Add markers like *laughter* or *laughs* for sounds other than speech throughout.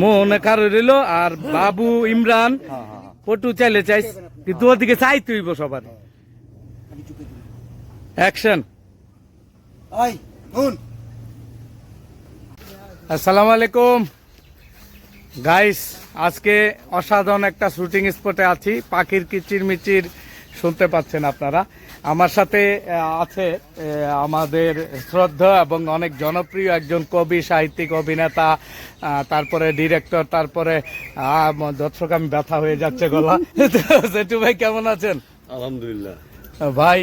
মোহনে কারও রইল আর বাবু ইমরান পটু চাইলে চাইস কিন্তু ওদিকে চাই তুইব সবার। অ্যাকশন আসসালামু আলাইকুম। গাইস আজকে অসাধারণ একটা শুটিং স্পটে আছি। পাখির কিচির মিচির শুনতে পাচ্ছেন আপনারা। আমার সাথে আছে আমাদের শ্রদ্ধা এবং অনেক জনপ্রিয় একজন কবি সাহিত্যিক অভিনেতা তারপরে ডিরেক্টর তারপরে দর্শক আমি ব্যথা হয়ে যাচ্ছে গলা। *laughs* সেটু ভাই কেমন আছেন? আলহামদুলিল্লাহ। ভাই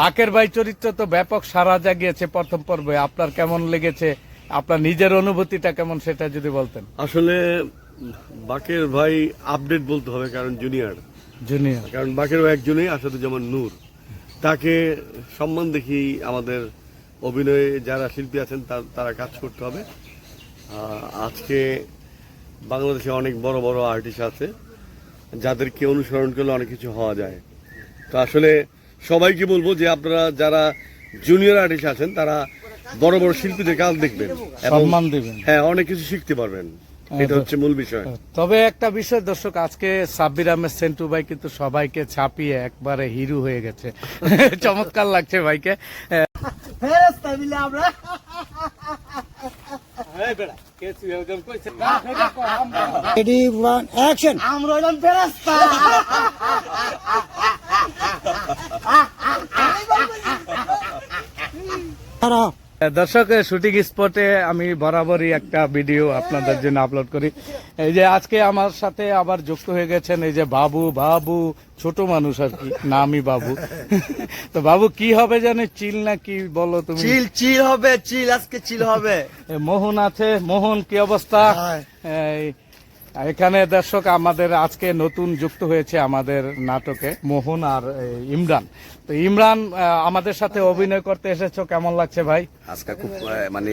বাকের ভাই চরিত্র তো ব্যাপক সারা জাগিয়েছে প্রথম পর্বে। আপনার কেমন লেগেছে? আপনার নিজের অনুভূতিটা কেমন সেটা যদি বলতেন। আসলে বাকের ভাই আপডেট বলতে হবে কারণ জুনিয়র জুনিয়র কারণ বাকের ভাই একজনই আসাদুজ্জামান নূর। তাকে সম্মান দেখি আমাদের অভিনয়ে যারা শিল্পী আছেন তার- তারা কাজ করতে হবে। আজকে বাংলাদেশে অনেক বড় বড় আর্টিস্ট আছে যাদেরকে অনুসরণ করলে অনেক কিছু হওয়া যায়। তো আসলে সবাইকে বলব যে আপনারা যারা জুনিয়র আর্টিস্ট আছেন তারা বড় বড় শিল্পীদের কাজ দেখবেন। সম্মান দিবেন। হ্যাঁ অনেক কিছু শিখতে পারবেন। এটা হচ্ছে মূল বিষয়। তবে একটা বিষয় দর্শক আজকে সাব্বির আহমেদ সেন্টু ভাই কিন্তু সবাইকে ছাপিয়ে একবারে হিরু হয়ে গেছে। *laughs* চমৎকার লাগছে ভাইকে। আমরা। Ready one action. আমরা হইলাম ফেরেস্তা খারাপ দর্শক শুটিং স্পটে আমি বরাবরই একটা ভিডিও আপনাদের জন্য আপলোড করি। এই যে আজকে আমার সাথে আবার যুক্ত হয়ে গেছেন এই যে বাবু বাবু ছোট মানুষ আর কি নামই বাবু। *laughs* তো বাবু কি হবে জানে? চিল না কি বলো তুমি? চিল চিল হবে চিল আজকে চিল হবে। মোহন আছে। মোহন কি অবস্থা? এখানে দর্শক আমাদের আজকে নতুন যুক্ত হয়েছে আমাদের নাটকে মোহন আর ইমরান। তো ইমরান আমাদের সাথে অভিনয় করতে এসেছ কেমন লাগছে ভাই? আজকে খুব মানে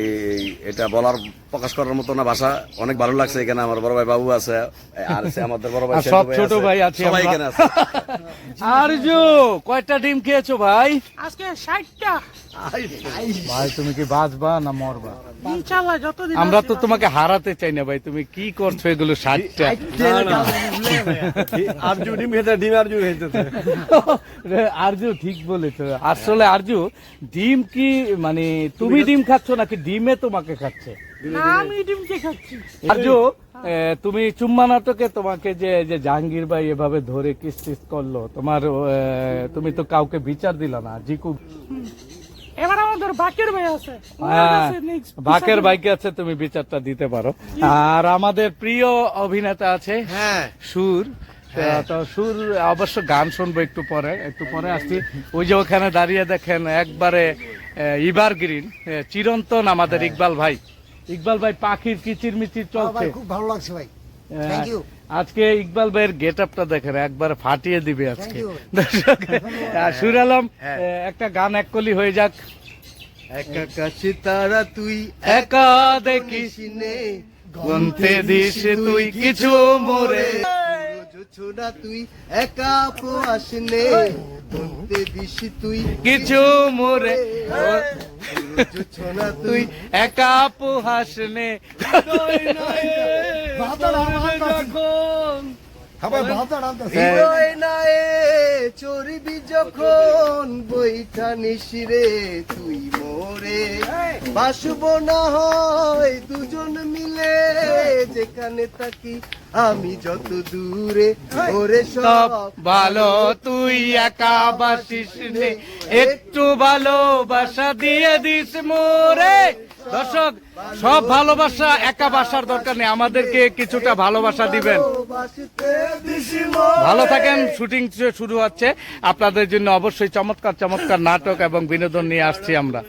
এটা বলার প্রকাশ করার মতো না ভাষা অনেক ভালো লাগছে এখানে আমার বড় ভাই বাবু আছে আর আছে আমাদের বড় ভাই সব ছোট ভাই আছি সবাই এখানে আছে। আরজু কয়টা ডিম খেয়েছো ভাই? আজকে ষাটটা। ভাই তুমি কি বাঁচবা না মরবা? আমরা তো তোমাকে হারাতে চাই না ভাই তুমি কি করছ এগুলো আরজু ডিম খেতে ডিম আরজু খেতে আরজু ঠিক বলেছ। আসলে আরজু ডিম কি মানে তুমি ডিম খাচ্ছ নাকি ডিমে তোমাকে খাচ্ছে? আমি ডিমকে খাচ্ছি। আরজু তুমি চুম্মা নাটকে তোমাকে যে যে জাহাঙ্গীর ভাই এভাবে ধরে কিস করল তোমার তুমি তো কাউকে বিচার দিলা না জিকু। এবার আমাদের বাকের ভাই আছে। হ্যাঁ, বাকের বাইকে আছে তুমি বিচারটা দিতে পারো। আর আমাদের প্রিয় অভিনেতা আছে হ্যাঁ। সুর। তো- তো সুর অবশ্য গান শুনব একটু পরে একটু পরে আসছি। ওই যে ওখানে দাঁড়িয়ে দেখেন একবারে ইবার গ্রিন চিরন্তন আমাদের ইকবাল ভাই। ইকবাল ভাই পাখির কিচির মিচির চলছে। খুব ভালো লাগছে ভাই। আজকে ইকবাল ভাইয়ের গেট আপটা দেখেন একবার ফাটিয়ে দিবে আজকে। দর্শক *laughs* সুর আলম আহ, একটা গান এক কলি হয়ে যাক। একা কাছে তারা তুই একা দেখিস নে। গুনতে দিস তুই কিছু মোরে। ছোড়া তুই একা পোয়াস নে। বলতে দিস তুই কিছু মোরে। ছোড়া তুই *laughs* একা পোহাসনে হিরোয় নায়ে চড়বি যখন বইটা নিশিরে তুই মোরে। বাসব না হয় দুজন মিলে যেখানে থাকি আমি যত দূরে। ওরে সব সব ভালো তুই একা বাসিস নে। একটু ভালোবাসা দিয়ে দিস মোরে। দর্শক, সব ভালোবাসা একা বাসার দরকার নেই। আমাদেরকে কিছুটা ভালোবাসা দিবেন। ভালো থাকেন, শুটিং শুরু হচ্ছে। আপনাদের জন্য অবশ্যই চমৎকার চমৎকার নাটক এবং বিনোদন নিয়ে আসছি আমরা।